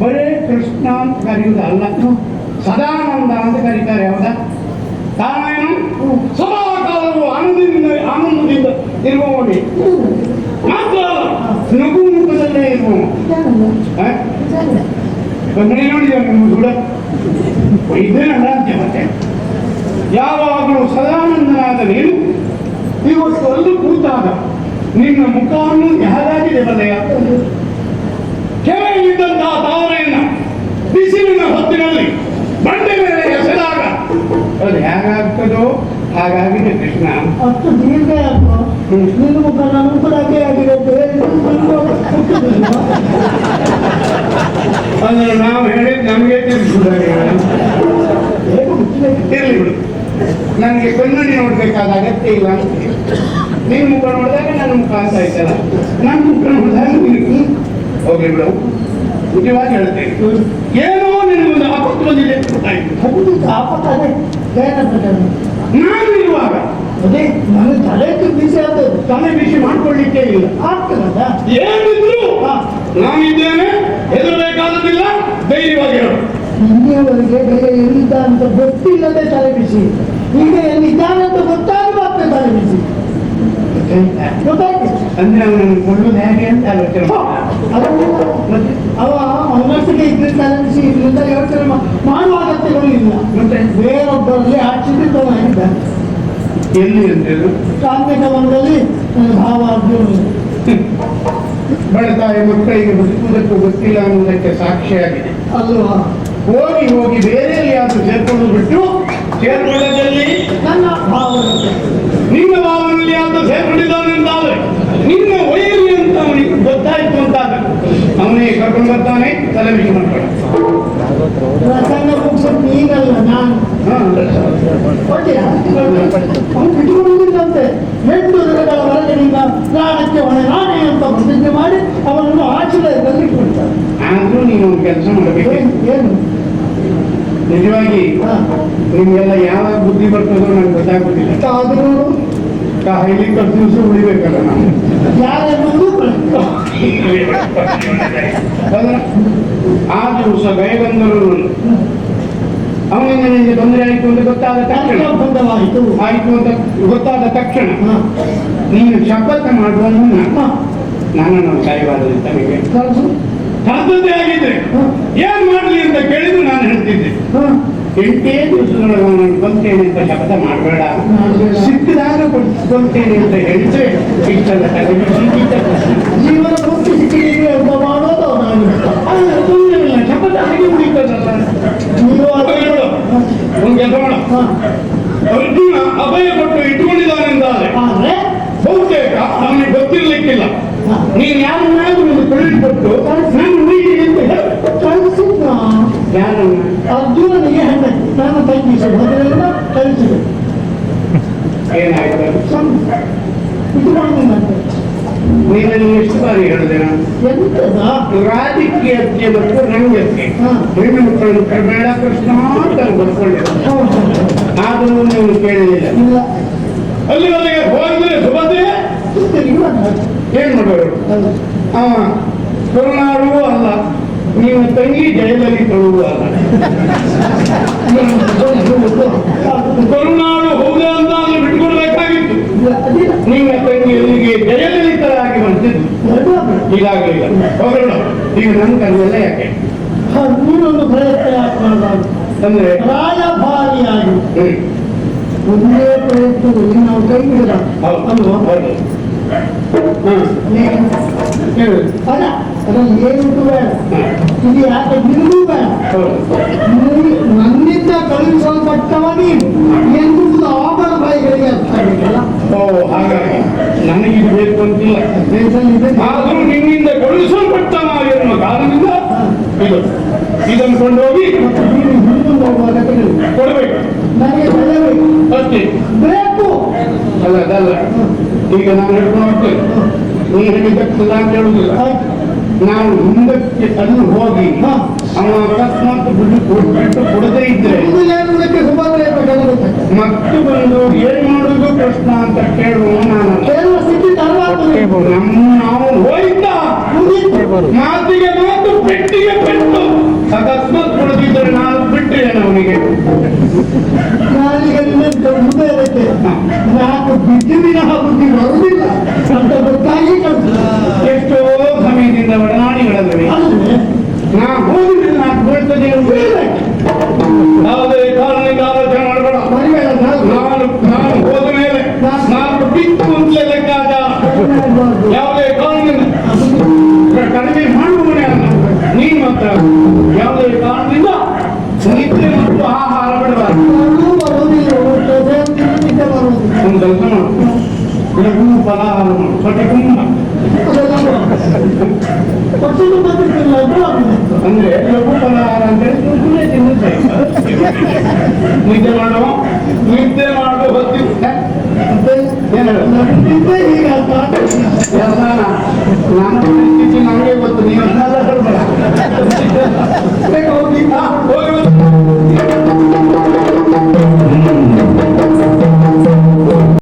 ಬರೇ ಕೃಷ್ಣ ಅಂತ ಕರೆಯುವುದು ಅಲ್ಲ ಸದಾನಂದ ಅಂತ ಕರೀತಾರೆ ಹೌದಾ? ಕಾರಣ ಸದಾ ಕಾಲವು ಆನಂದದಿಂದ ಆನಂದದಿಂದ ಇರುವವನೇ. ಮಾತ್ರ ನಗು ಮುಖದಲ್ಲೇ ಇರುವವ ಹ? ಕನ್ನಡಿ ನೋಡಿದ ನಿಮ್ಮ ಕೂಡ ಇದೇ ಅಂತೆ ಮತ್ತೆ. ಯಾವಾಗಲೂ ಸದಾನಂದನಾದ ನೀನು ಇವತ್ತು ಅಲ್ಲೂ ಕೂತಾಗ ನಿನ್ನ ಮುಖವನ್ನು ಯಾರಾಗಿದೆ ಬದೆಯ ತಾವರೆಯನ್ನ ಬಿಸಿಲಿನ ಹೊತ್ತಿನಲ್ಲಿ ಬಂಡೆ ಮೇಲೆ ಎಸೆದಾಗ. ಅದು ಹೇಗಾಗ್ತದೋ ಹಾಗಾಗಿ ಕೃಷ್ಣ. ಅಷ್ಟು ದೀರ್ಘ ನಿನ್ನ ಮುಖ ನನ್ನ ಕೂಡ ಹಾಗೆ ಆಗಿದೆ ಅಂದ್ರೆ ನಾವು ಹೇಳಿದ್ ನಮಗೆ ತಿಳಿಸ್ಬಿಡೋಣ ಇರಲಿ ಬಿಡು. ನನಗೆ ಕನ್ನಡಿ ನೋಡ್ಬೇಕಾದ ಅಗತ್ಯ ಇಲ್ಲ ಅಂತ ನೀನು ಮುಖ ನೋಡಿದಾಗ ನನ್ನ ಮುಖ ಅಂತ ಆಯ್ತಲ್ಲ? ನನ್ನ ಮುಖ ನೋಡಿದಾಗ ಹೋಗ್ಲಿ ಬಿಡು. ನಿಜವಾಗಿ ಹೇಳ್ತೇನೆ. ಏನೋ ನಿನಗೊಂದು ಆಪತ್ತು ಬಂದಿದೆ ಆಪತ್ತ ಅದೇ. ನಾನು ಇರುವಾಗ ಅದೇ ನನ್ನ ತಲೆ ಬಿಸಿ ಆಗ್ತದೆ ತಲೆ ಬಿಸಿ ಮಾಡ್ಕೊಳ್ಳಿಕ್ಕೆ ಇಲ್ಲ. ಆಗ್ತದ ಏನಿದ್ರು ನಾನಿದ್ದೇನೆ ಹೆದರಬೇಕಾದದಿಲ್ಲ ಧೈರ್ಯವಾಗಿ ಹೇಳು. ಇಲ್ಲಿಯವರೆಗೆ ಬೇರೆ ಎಲ್ಲಿದ್ದ ಅಂತ ಗೊತ್ತಿಲ್ಲದೆ ತಲೆ ಬಿಸಿ. ಈಗ ಎಲ್ಲಿದ್ದಾನೆ ಅಂತ ಗೊತ್ತಾಗ ತಲೆ ಬಿಸಿ. ಗೊತ್ತಾಯ್ತು? ಅಂದ್ರೆ ಅವನನ್ನು ಕೊಳ್ಳುವುದು ಹೇಗೆ ಅಂತ ಆಲೋಚನೆ ಮತ್ತೆ ಅವ ಅವನೊಟ್ಟಿಗೆ ಇದ್ರೆ ತಲೆ ಬಿಸಿ ಇದರಿಂದ ಯೋಚನೆ ಮಾಡುವ ಅಗತ್ಯಗಳು ಇಲ್ಲ ಮತ್ತೆ ಬೇರೊಬ್ಬರಲ್ಲಿ ಆಚರಿಸಿದ್ದವನಾಗಿದ್ದಾನೆ ಎಲ್ಲಿ ಅಂತೇಳಿ ಕಾರ್ಮಿಕ ಬಂದಲ್ಲಿ ನನ್ನ ಭಾವ ಅರ್ಜುನ ಬಡತಾಯಿ ಮಕ್ಕಳಿಗೆ ಬದುಕುವುದಕ್ಕೂ ಗೊತ್ತಿಲ್ಲ ಅನ್ನುವುದಕ್ಕೆ ಸಾಕ್ಷಿಯಾಗಿದೆ. ಅಲ್ವಾ ಹೋಗಿ ಹೋಗಿ ಬೇರೆ ಎಲ್ಲಿಯಾದ್ರೂ ಸೇರ್ಕೊಂಡು ಬಿಟ್ಟು ಸೇರ್ಕೊಳ್ಳದಲ್ಲಿ ನನ್ನ ಭಾವನೆ. ನಿಮ್ಮ ಯಾವ್ದು ಸೇರ್ಕೊಂಡಿದ್ದಾನೆ ಅಂತಾದ್ರೆ ನಿನ್ನ ವೈರಿ ಅಂತ ಅವನಿಗೆ ಗೊತ್ತಾಯ್ತು ಅಂತಾದ್ರೆ ಬರ್ತಾನೆ ತಲೆ ಬಿಸಿ ಮಾಡ್ತಾನೆ ಪ್ರಸಂಗ ಮುಗಿಸೋದು ನೀನಲ್ಲ ನಾನು? ಅವ್ನು ಬಿಟ್ಟುಕೊಂಡಿದ್ದಂತೆ ಎಂಟು ದಿನಗಳ ಹೊರಗಿನಿಂದ ಪ್ರಾಣಕ್ಕೆ ಹೊಣೆ ನಾನೇ ಅಂತ ಪ್ರತಿಜ್ಞೆ ಮಾಡಿ ಅವನನ್ನು ಆಶ್ರಯದಲ್ಲಿ ಕೊಡ್ತಾರೆ ಆದ್ರೂ ನೀನು ಕೆಲಸ ಮಾಡಬೇಕು. ಏನು ನಿಜವಾಗಿ. ನಿಮ್ಗೆಲ್ಲ ಯಾವಾಗ ಬುದ್ಧಿ ಬರ್ತದೋ ನನಗೆ ಗೊತ್ತಾಗುತ್ತಿಲ್ಲ ಆದರೂ ಹೈಲಿ ದಿವಸ ಉಳಿಬೇಕಲ್ಲ ನಾನು ಯಾರೆನ್ನುವುದು ಹೌದಾ? ಆ ದಿವಸ ಗಯಗಂಧರು ಅವನಿಗೆ ನಿನಗೆ ತೊಂದರೆ ಆಯಿತು ಅಂತ ಗೊತ್ತಾದ ತಕ್ಷಣ. ಬಂಧವಾಯಿತು ಆಯಿತು ಅಂತ ಗೊತ್ತಾದ ತಕ್ಷಣ. ನೀನು ಶಪಥ ಮಾಡುವ ಮುನ್ನ ನಾನು ನನ್ನನ್ನು ಸಾಯಬಾರದು ಕಳ್ಸು. ಸಾಧ್ಯತೆ ಆಗಿದ್ರೆ. ಏನ್ ಮಾಡ್ಲಿ ಅಂತ ಕೇಳಿದ್ರು ನಾನು ಹೇಳ್ತಿದ್ದೆ. ಎಂಟೇ ದಿವಸದೊಳಗೆ ನಾನು ಕೊಲ್ತೇನೆ ಅಂತ ಶಪಥ ಮಾಡಬೇಡ. ಸಿಕ್ಕಿದಾಗ ಕೊಲ್- ಅಂತ ಹೇಳಿದ್ರೆ ಇಷ್ಟೆಲ್ಲ ಇಷ್ಟ ಒಂದು ಕೆಲಸ ಮಾಡು. ಅರ್ಜುನ ಅಭಯ ಕೊಟ್ಟು ಇಟ್ಕೊಂಡಿದ್ದಾನೆಂದಾದ್ರೆ ಆದ್ರೆ ಬಹುತೇಕ ನಮಗೆ ಗೊತ್ತಿರ್ಲಿಕ್ಕಿಲ್ಲ ನೀನ್ ಯಾರು ಒಂದು ತಿಳಿದ್ಬಿಟ್ಟು ನಾನು ಉಳಿತೀನಿ ಅಂತ ಹೇಳು. ಕಳಿಸಿದ್ನ ಯಾರನ್ನ ಅರ್ಜುನನಿಗೆ ಹೆಂಡತಿ ನಾನು ತಂಗಿ ಸಹೋದರನ್ನ ಕಳಿಸಿದೆ ಏನಾಯ್ತು ಇಟ್ಕೊಂಡಿದ್ದಂತೆ ನೀನು ಹೇಳಿದೆ ನಾನು. ಎಂತದ? ರಾಜಕೀಯಕ್ಕೆ ಮತ್ತು ರಂಗಕ್ಕೆ. ಹೆಣ್ಣು ಮಕ್ಕಳನ್ನು ಕರ್ಬೇಡ ಕೃಷ್ಣ ಅಂತ ಬರ್ಕೊಂಡೆ ಆದರೂ ನೀವು ಕೇಳಲಿಲ್ಲ ಅಲ್ಲಿ ಅಲ್ಲಿವರೆಗೆ ಹೋದ್ರೆ ಸುಭದ್ರೆ. ಏನ್ ಮಾಡೋರು. ಅವ ಕರುಣಾಡುವೂ ಅಲ್ಲ. ನೀವು ತಂಗಿ ಜಯದಲ್ಲಿ ಅಲ್ಲ ಕರುಣಾಡು ಹೌದೇ ಅಂತ ಅಲ್ಲಿ ಬಿಟ್ಕೊಡ್ಬೇಕಾಗಿತ್ತು ಇಲ್ಲ, ಅದಿಲ್ಲ. ನಿಮ್ಮ ತಂಗಿ ಎಲ್ಲಿಗೆ ಜಯಲಲಿತರಾಗಿ ಬರ್ತಿದ್ದು ಎರಡು ಆಗ್ಬೇಕು. ಈಗಾಗಲಿಲ್ಲ ಹೋಗೋಣ ಈಗ ನನ್ನ ಕಣ್ಣೆಲ್ಲ ಯಾಕೆ? ನೀನೊಂದು ಪ್ರಯತ್ನ ಯಾಕೆ ಮಾಡಬಾರ್ದು ಅಂದ್ರೆ ರಾಯಭಾರಿಯಾಗಿ ಒಂದೇ ಪ್ರಯತ್ನದಲ್ಲಿ ನಾವು ಕೈ ಬಿಡದ ಅಲ್ವಾ ಅಲ್ಲ ಅದ್ರಲ್ಲಿ ಏನು ಬೇಡ. ಇದು ಯಾಕೆ ನಿನಗೂ ಬೇಡ? ನನ್ನಿಂದ ಕಳುಹಿಸಲ್ಪಟ್ಟವ ನೀನು. ಎಂಬುದು ಓ ಹಾಗ ನನಗಿದು ಬೇಕು ಅಂತಿಲ್ಲ. ಆದರೂ ನಿನ್ನಿಂದ ಕಳುಹಿಸಲ್ಪಟ್ಟನಾಗಿರುವ ಕಾರಣದಿಂದ ಇದು ಇದನ್ನು ಕೊಂಡೋಗಿ ನೀನು. ಕೊಡಬೇಕು. ನನಗೆ ಅಷ್ಟೇ. ಬೇಕು. ಅಲ್ಲ ಅದಲ್ಲ ಈಗ ನಾನು ಹೇಳ್ಕೊಂಡು ಹೋಗ್ತೇನೆ. ನೀ ಹೇಳಿದ್ದಕ್ಕಿಲ್ಲ ಅಂತ ಹೇಳುದಿಲ್ಲ ನಾನು ಹಿಂದಕ್ಕೆ ಅಲ್ಲಿ ಹೋಗಿ. ಅವನ ಅಕಸ್ಮಾತ್ ಬಿಟ್ಟು ಕೊಡದೇ ಇದ್ರೆ ಮತ್ತೆ ಬಂದು ಕೃಷ್ಣ ಅಂತ ಕೇಳುವ ನಾನು. ಸ್ಥಿತಿ ತರಬಾರ್ದು ನಮ್ಮ ನಾವು ಮಾತಿಗೆ ಮಾತು ಪೆಟ್ಟಿಗೆ ಪೆಟ್ಟು. ಅಕಸ್ಮಾತ್ ಕುಳಿತಿದ್ದರೆ ನಾನು ಬಿಟ್ಟರೆ ಅವನಿಗೆ? ನಾನೀಗ ನಾಲ್ಕು ಹೃದಯಕ್ಕೆ ಬುದ್ಧಿ ಬಿಸಿಲಿನ ಬರುವುದಿಲ್ಲ ಬಿಟ್ಟು ಅಂತಲೇ ಲೆಕ್ಕಾಚಾರ ಯಾವುದೇ ಕಾರಣದಿಂದ ಕಡಿಮೆ ಮಾಡುವವನೇ ಅಲ್ಲ. ನೀನು ಮಾತ್ರ. ಯಾವುದೇ ಕಾರಣದಿಂದ ನಿದ್ರೆ ಮತ್ತು ಆಹಾರ ಬಿಡಬಾರ್ದು. ಒಂದು ಕೆಲಸ ಮಾಡು. ಫಲಾಹಾರ ಮಾಡು. ಅಂದ್ರೆ, ಲಘು ಫಲಾಹಾರ ಅಂದ್ರೆ ಸುಮ್ಮನೆ ತಿನ್ನುತ್ತೆ. ನಿದ್ದೆ ಮಾಡುವ ನಿದ್ದೆ ಮಾಡುವ ಹೊತ್ತಿಗೆ ಮತ್ತೆ ಏನು